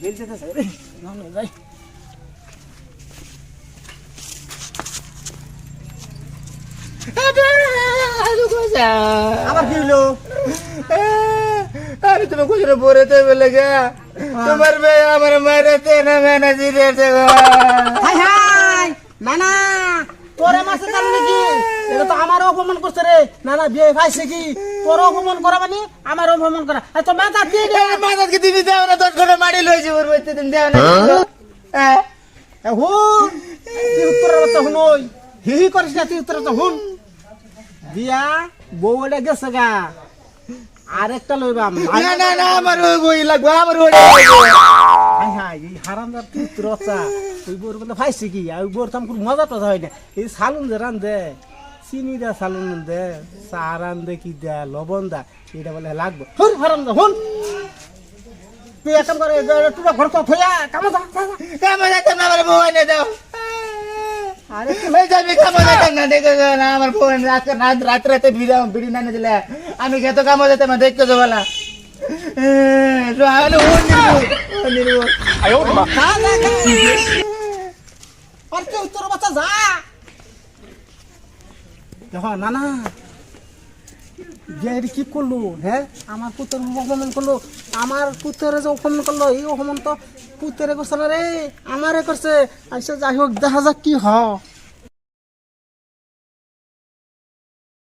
Bell যেতেছে রে না ভাই আমার কি হলো? আমি তুমি খুচরো পড়েতে বলে গে তোমার ভাই আমার মারাতে না ম্যানেজি রেছে হাই হাই নানা তোরে মাসে তার নাকি? আমারও অপমান করছে রে। নানা বিয়ে ভাই সে তোর করা মানে? আমার অপমান করা। আর মাথা মাথা কি দিবি দেও না দশ ঘণ্টা মারি লই যাব বলতে তুমি দেও না। হ্যাঁ? হ্যাঁ? হুন ওই হি হি করিস না তুই উত্তরের তো হুন। দিয়া বউ এটা গেছে গা। আরেকটা লইবাম না না না আমার ওই বই লাগবে আমার ওই হাই হাই এই হারামদার পুত্র বোর বলে ফাইছে কি? আর বোর তো আমার মজা টজা হয় না। এই সালুন যে রান্ধে। চিনি দা সালুন দে সার দে কি দা লবণ দা এটা বলে লাগবে হুন হারাম দা হুন তুই একদম করে তুই ঘর তো থইয়া কামো দা কামো দা কামো আমার বউ এনে দাও আরে তুমি যাবি কামো দা কামো দেখো না আমার বউ এনে রাত রাত রাতে ভিড়া ভিড়ি না দিলে আমি খেতো কামো দা তোমার দেখতে যাবালা রাহালে হুন নিরু নিরু আয়ো মা খা না খা আর তোর বাচ্চা যা। দেখো না না বিয়ারি কি করল হ্যাঁ? আমার পুত্র অপমান করল, আমার পুত্রে যে অপমান করল, এই অপমান তো পুত্রে করছে না রে, আমারে করছে। আচ্ছা যাই হোক, দেখা যাক কি হ